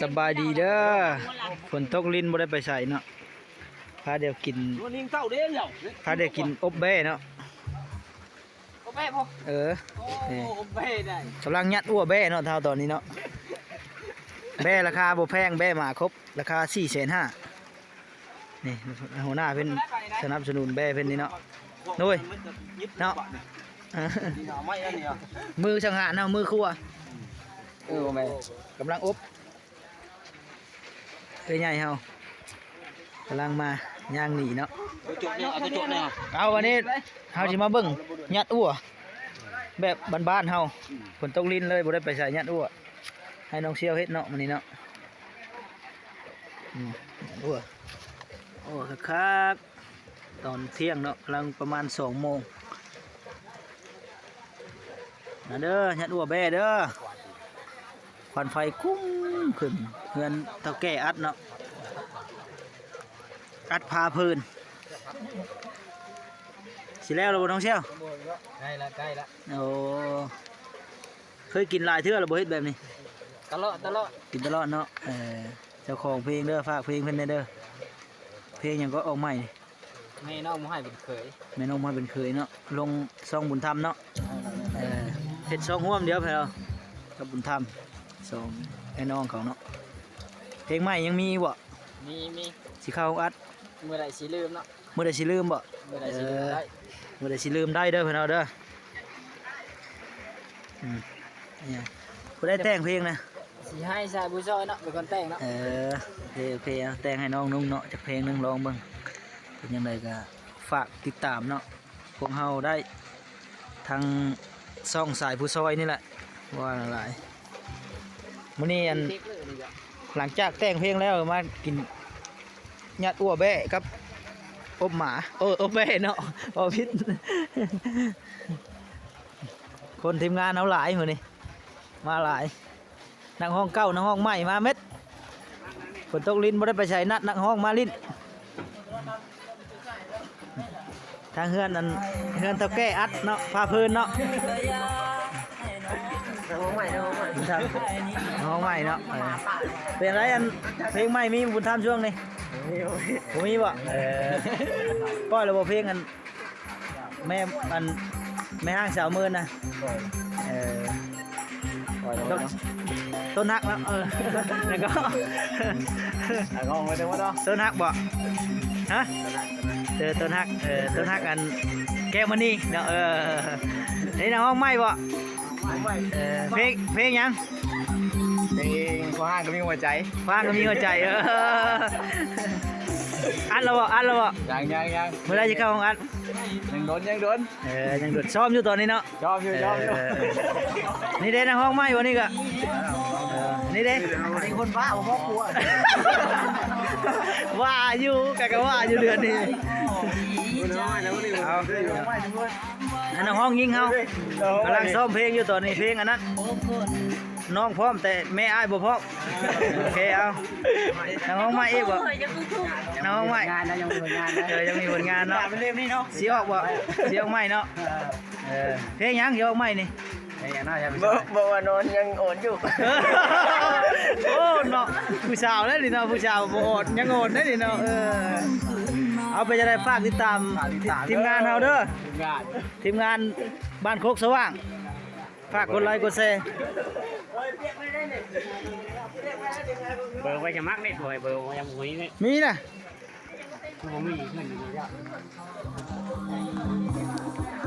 สบายดีเด้อฝนตกลิ้นบ่ได้ไปใส่เนาะพาเดี๋ยวกินตัวนี้เต้าเด้งเหรอพาเดี๋ยวกินอบแบ้เนาะโอ้แม่พ่อเออโอ้แม่ได้กำลังยัดอ้วแบ้เนาะเท่าตอนนี้เนาะแบ้ราคาบ่แพงแบ้หมาครบราคา4 5 0 0 0นี่หัวหน้าเพิ่นสนับสนุนแบ้เพิ่นนี่เนาะนุ้ยเนาะดีหนาไม่อันนี้อะมือช่างหาเนาะมือครัวเออแม่กำลังอบ เอ้ยใหญ่เฮากำลังมาย่างหนีเนาะตัวจุดเนี่ยเอาตัวจุดเนี่ยเอาวันนี้เฮาสิมาเบิ่งยัดอ้วแบบบ้านๆเฮาฝนตกลิ้นเลยบ่ได้ไปใส่ยัดอ้วให้น้องเชี่ยวเฮ็ดเนาะมื้อนี้เนาะอืมยัดอ้วโอ้คักๆตอนเที่ยงเนาะกำลังประมาณ2โมงนะเด้อยัดอ้วแบ่เด้อควันไฟคุ้มขึ้นเฮือนเท่าแก่อัดเนาะ อัดพาพื้นสิแล้วเราบ่น้องเชี่ยวใกล้ละใกล้ละโอ้เคยกินหลายเทื่อแล้วบ่เฮ็ดแบบนี้ตลอดตลอดกินตลอดเนาะเออเจ้าของเพลงเด้อฝากเพลงเพิ่นเด้อเพลงหยังก็ออกใหม่แม่น้องมาให้เป็นเคยแม่นมมาเป็นเคยเนาะลงซองบุญธรรมเนาะเออเฮ็ดซองร่วมเดียวไปแล้วกับบุญธรรมซองไอ้น้องเขาเนาะเพลงใหม่ยังมีบ่มีมี สิเข้าอัดเมื่อไรสิลืมเนาะมื้อใดสิลืมบ่เมื่อไรสิลืมได้มื้อใดสิลืมได้เด้อเพิ่นเอาเด้ออืมเนี่ยผู้ได้แต่งเพลงนะสิให้ชายบุญซอยเนาะเป็นคนแต่งเนาะเออโอเคโอเคเอาแต่งให้น้องนุ่งเนาะจากเพลงหนึงลองเบิ่งเป็นยังไงก็ฝากติดตามเนาะพวกเฮาได้ทางซ่องสายผู้ซอยนี่แหละว่าหลายมื้อนี้อันเทคเลยนี่จ้ะหลังจากแต่งเพลงแล้วมากิน ยัดอ้วแบะกับอบหมาเอออบแบะเนาะอบพิษคนทีมงานเอาหลายมื้อนี้มาหลายนักห้องเก้านักห้องใหม่มาเม็ดฝนตกลิ้นบ่ได้ไปใช้นัดนักห้องมาลิ้นทางเฮือนอันเฮือนเท่าแก่อัดเนาะพาเพลินเนาะน้องใหม่น้องใหม่บุญธรรมน้องใหม่เนาะเออเป็นไรอันเพลงใหม่มีบุญธรรมช่วงนี้ ผมมีบ่เออป้อยระบบเพลงอันแม่อันแม่ห้างสาวเมินนะเออต้นต้นฮักแล้วเออแล้วก็งงไปเดี๋ยวว่าเนาะต้นฮักบ่ฮะเออต้นฮักเออต้นฮักอันแก้วมันนี่เนาะเออนี่นะห้องใหม่บ่เออเพลงเพลงหยังเพลง ข้อห้างก็มีหัวใจฟังก็มีหัวใจเอออัดแล้วบ่อัดแล้วบ่ยังยังยังเมื่อไรจะเข้าห้องอัดยังโดนยังโดนเออยังโดดซ้อมอยู่ตอนนี้เนาะชอบอยู่ชอบอยู่เออนี่เด้นะห้องไม้วันนี้ก็เออนี่เด้เป็นคนบ้าพ่อกลัวว่าอยู่กะกะว่าอยู่เดือนนี้เอาอันนั้นห้องยิงเฮากำลังซ้อมเพลงอยู่ตอนนี้เพลงอันนั้น น้องพร้อมแต่แม่อ้ายบ่พร้อมโอเคเอาทางห้องไม้อีกบ่ทางห้องไม้งานนะยังมีงานเออยังมีผลงานเนาะเป็นเรื่องนี้เนาะสีออกบ่สีออกไม้เนาะเออเพลงหยังสีออกไม้นี่ไอ้น่าจะเป็นบ่ว่านอนยังโอนอยู่โอ้เนาะผู้สาวแล้วนี่เนาะผู้สาวบ่อดยังอดได้นี่เนาะเออเอาไปจะได้ฝากติดตามทีมงานเฮาเด้องานทีมงานบ้านโคกสว่างฝากกดไลค์กดแชร์ เบอร์ไวจะมักได้สวยเบอร์ไว้ยังหวยนี่มีนะมไม่มีเพื่อนเล